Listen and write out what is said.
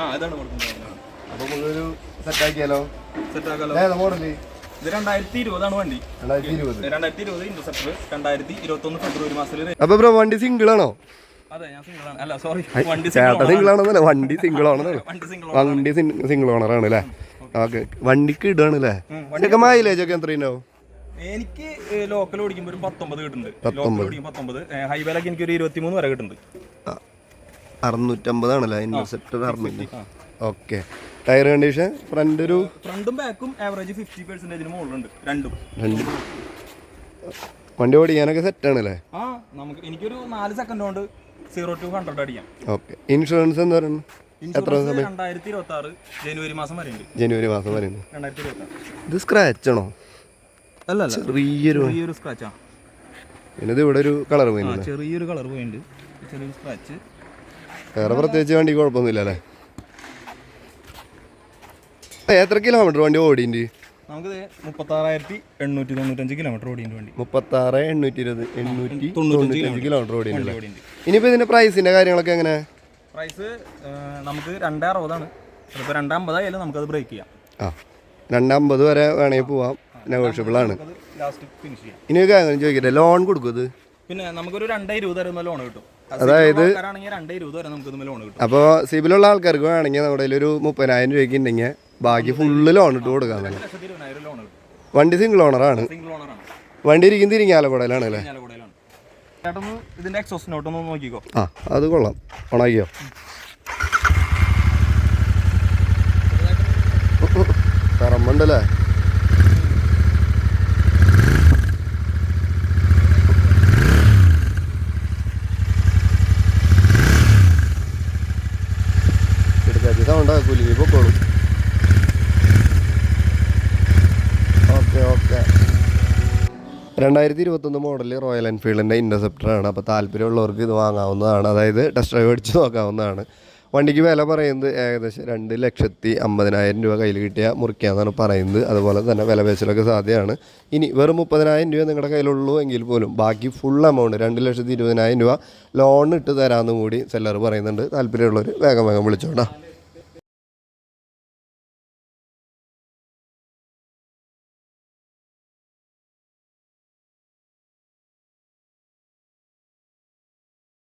ആ ഇതാണ് കൊടുക്കുന്നത്. അപ്പൊ സെറ്റ് ആക്കിയാലോ സെറ്റ് ആക്കാലോ മോഡൽ. അപ്പൊ ബ്രോ വണ്ടി സിംഗിൾ ആണോ ഞാൻ സിംഗിൾ ആണെന്നല്ല വണ്ടി സിംഗിൾ ആണെന്നല്ല വണ്ടി സിംഗിൾ ഓണർ ആണ് അല്ലേ ഓക്കെ. വണ്ടിക്ക് ഇടാണ് അല്ലേ ഇതൊക്കെ മൈലേജ് ഒക്കെ എത്ര ഉണ്ടാവും? എനിക്ക് ലോക്കൽ ഓടിക്കുമ്പോൾ ഒരു പത്തൊമ്പത് കിട്ടുന്നുണ്ട്. ലോക്കൽ ഓടിക്കുമ്പോൾ പത്തൊമ്പത്. ഹൈവേലൊക്കെ എനിക്ക് ഒരു ഇരുപത്തിമൂന്ന് വരെ കിട്ടുന്നുണ്ട്. അറുന്നൂറ്റമ്പതാണല്ലേ? ഇന്റർസെപ്റ്റർ അറുന്നൂറ്റി ഓക്കെ ടയർ കണ്ടീഷൻ ഫ്രണ്ട് ഒരു ഫ്രണ്ടും ബാക്കും ആവറേജ് ഫിഫ്റ്റി പെർസെന്റേജിന് മുകളിലുണ്ട്. രണ്ടും. രണ്ടും. വണ്ടി ഓടിക്കാനൊക്കെ സെറ്റ് ആണല്ലേ? ആ നമുക്ക് എനിക്കൊരു നാല് സെക്കൻഡ് കൊണ്ട് സീറോ ടു ഹൺഡ്രഡ് അടിക്കാം. ഓക്കെ ഇൻഷുറൻസ് എന്ന് പറയുന്നത്? എത്ര ഇൻഷുറൻസ് രണ്ടായിരത്തി ഇരുപത്തി ആറ് ജനുവരി മാസം വരെ ജനുവരി മാസം വരെ ഇത് സ്ക്രാച്ച് ആണോ? അല്ല ചെറിയൊരു ചെറിയൊരു സ്ക്രാച്ചാ പിന്നെ ഇത് ഇവിടെ ഒരു കളർ പോയി ചെറിയൊരു കളർ പോയിട്ട് ചെറിയൊരു സ്ക്രാച്ച് വേറെ പ്രത്യേകിച്ച് വണ്ടി കുഴപ്പമൊന്നുമില്ല അല്ലേ? എത്ര കിലോമീറ്റർ വണ്ടി ഓടിന്റെ നമുക്ക് മുപ്പത്താറായിരത്തി എണ്ണൂറ്റി തൊണ്ണൂറ്റഞ്ച് കിലോമീറ്റർ ഓടിയുണ്ട് വണ്ടി. മുപ്പത്താറ് എണ്ണൂറ്റി ഇരുപത് എണ്ണൂറ്റി തൊണ്ണൂറ്റഞ്ച് കിലോമീറ്റർ ഓടിയുണ്ട് ഇനിയിപ്പോൾ ഇതിന്റെ പ്രൈസിന്റെ കാര്യങ്ങളൊക്കെ എങ്ങനെ? പ്രൈസ് നമുക്ക് രണ്ടേ അറുപതാണ് ചിലപ്പോൾ രണ്ടമ്പതായാലും നമുക്കത് ബ്രേക്ക് ചെയ്യാം. ആ രണ്ടമ്പത് വരെ വേണമെങ്കിൽ പോവാം. നെഗോഷ്യബിൾ ആണ്. ലാസ്റ്റ് ഫിനിഷ് ചെയ്യാം. ഇനി കാര്യം ചോദിക്കട്ടെ? ലോൺ കൊടുക്കും ഇത്? പിന്നെ നമുക്കൊരു രണ്ടേ ഇരുപത് വരെ ലോൺ കിട്ടും. അതായത് അപ്പോൾ സിബിലുള്ള ആൾക്കാർക്ക് വേണമെങ്കിൽ നമ്മുടെ ഒരു മുപ്പതിനായിരം രൂപയ്ക്ക് ഉണ്ടെങ്കിൽ ബാക്കി ഫുള്ള് ലോൺ ഇട്ട് കൊടുക്കാൻ തന്നെ വണ്ടി സിംഗിൾ ഓണറാണ് വണ്ടി ഇരിക്കും തിരിഞ്ഞ ആലപ്പുഴയിലാണ് അല്ലേ ഇതിന്റെ എക്സോസ് നോട്ട് ഒന്ന് നോക്കിക്കോ. ആ അത് കൊള്ളാം. ഓണാക്കിയോ പറമ്പുണ്ടല്ലേ സൗണ്ടാ കുലുങ്ങി പൊക്കോളും ഓക്കെ ഓക്കെ. രണ്ടായിരത്തി ഇരുപത്തൊന്ന് മോഡൽ റോയൽ എൻഫീൽഡിന്റെ ഇന്റർസെപ്റ്ററാണ് അപ്പോൾ താല്പര്യമുള്ളവർക്ക് ഇത് വാങ്ങാവുന്നതാണ്. അതായത് ടെസ്റ്റ് ഡ്രൈവ് അടിച്ച് നോക്കാവുന്നതാണ്. വണ്ടിക്ക് വില പറയുന്നത് ഏകദേശം രണ്ട് ലക്ഷത്തി അമ്പതിനായിരം രൂപ കയ്യിൽ കിട്ടിയാൽ മുറിക്കാമെന്നാണ് പറയുന്നത്. അതുപോലെ തന്നെ വില പേശലൊക്കെ സാധ്യമാണ്. ഇനി വെറും മുപ്പതിനായിരം രൂപ നിങ്ങളുടെ കയ്യിലുള്ളൂ എങ്കിൽ പോലും ബാക്കി ഫുൾ എമൗണ്ട് രണ്ട് ലക്ഷത്തി ഇരുപതിനായിരം രൂപ ലോൺ ഇട്ട് തരാമെന്നും കൂടി സെല്ലർ പറയുന്നുണ്ട്. താല്പര്യമുള്ളവർ വേഗം വേഗം വിളിച്ചോട്ടാ